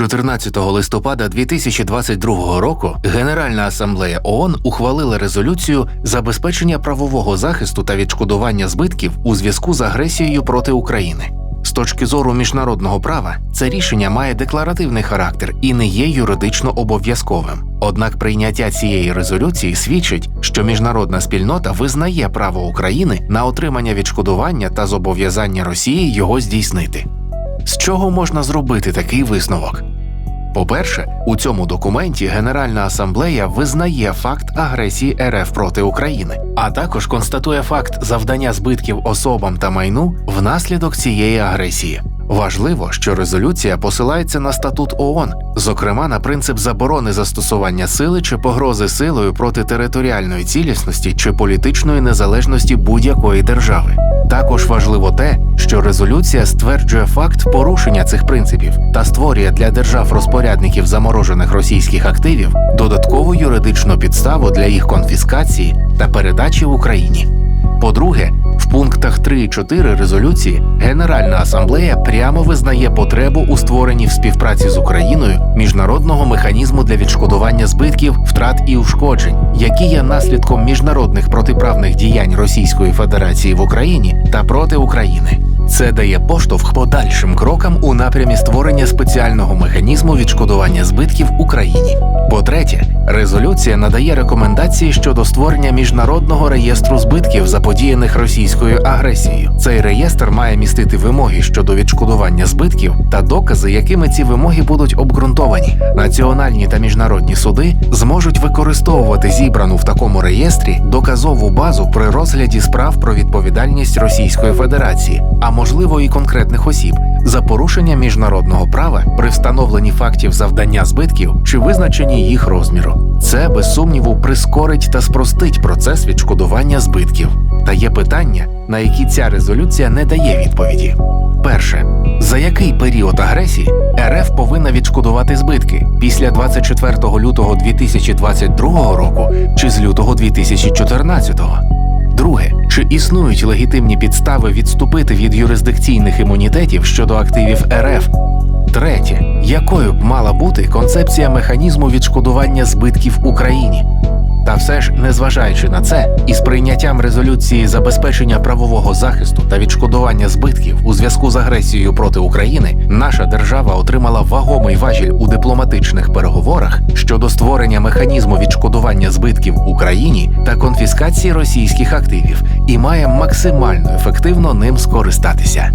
14 листопада 2022 року Генеральна асамблея ООН ухвалила резолюцію забезпечення правового захисту та відшкодування збитків у зв'язку з агресією проти України. З точки зору міжнародного права, це рішення має декларативний характер і не є юридично обов'язковим. Однак прийняття цієї резолюції свідчить, що міжнародна спільнота визнає право України на отримання відшкодування та зобов'язання Росії його здійснити. З чого можна зробити такий висновок? По-перше, у цьому документі Генеральна асамблея визнає факт агресії РФ проти України, а також констатує факт завдання збитків особам та майну внаслідок цієї агресії. Важливо, що резолюція посилається на статут ООН, зокрема на принцип заборони застосування сили чи погрози силою проти територіальної цілісності чи політичної незалежності будь-якої держави. Також важливо те, що резолюція стверджує факт порушення цих принципів та створює для держав-розпорядників заморожених російських активів додаткову юридичну підставу для їх конфіскації та передачі в Україні. По-друге, пунктах 3 і 4 резолюції Генеральна асамблея прямо визнає потребу у створенні в співпраці з Україною міжнародного механізму для відшкодування збитків, втрат і ушкоджень, які є наслідком міжнародних протиправних діянь Російської Федерації в Україні та проти України. Це дає поштовх подальшим крокам у напрямі створення спеціального механізму відшкодування збитків Україні. По-третє, резолюція надає рекомендації щодо створення міжнародного реєстру збитків, заподіяних російською агресією. Цей реєстр має містити вимоги щодо відшкодування збитків та докази, якими ці вимоги будуть обґрунтовані. Національні та міжнародні суди зможуть використовувати зібрану в такому реєстрі доказову базу при розгляді справ про відповідальність Російської Федерації, а можливо і конкретних осіб за порушення міжнародного права при встановленні фактів завдання збитків чи визначенні їх розміру. Це без сумніву прискорить та спростить процес відшкодування збитків. Та є питання, на які ця резолюція не дає відповіді. Перше, за який період агресії РФ повинна відшкодувати збитки після 24 лютого 2022 року чи з лютого 2014? Друге, чи існують легітимні підстави відступити від юрисдикційних імунітетів щодо активів РФ? Третє, якою б мала бути концепція механізму відшкодування збитків Україні? Та все ж, незважаючи на це, із прийняттям резолюції забезпечення правового захисту та відшкодування збитків у зв'язку з агресією проти України, наша держава отримала вагомий важіль у дипломатичних переговорах щодо створення механізму відшкодування збитків Україні та конфіскації російських активів і має максимально ефективно ним скористатися.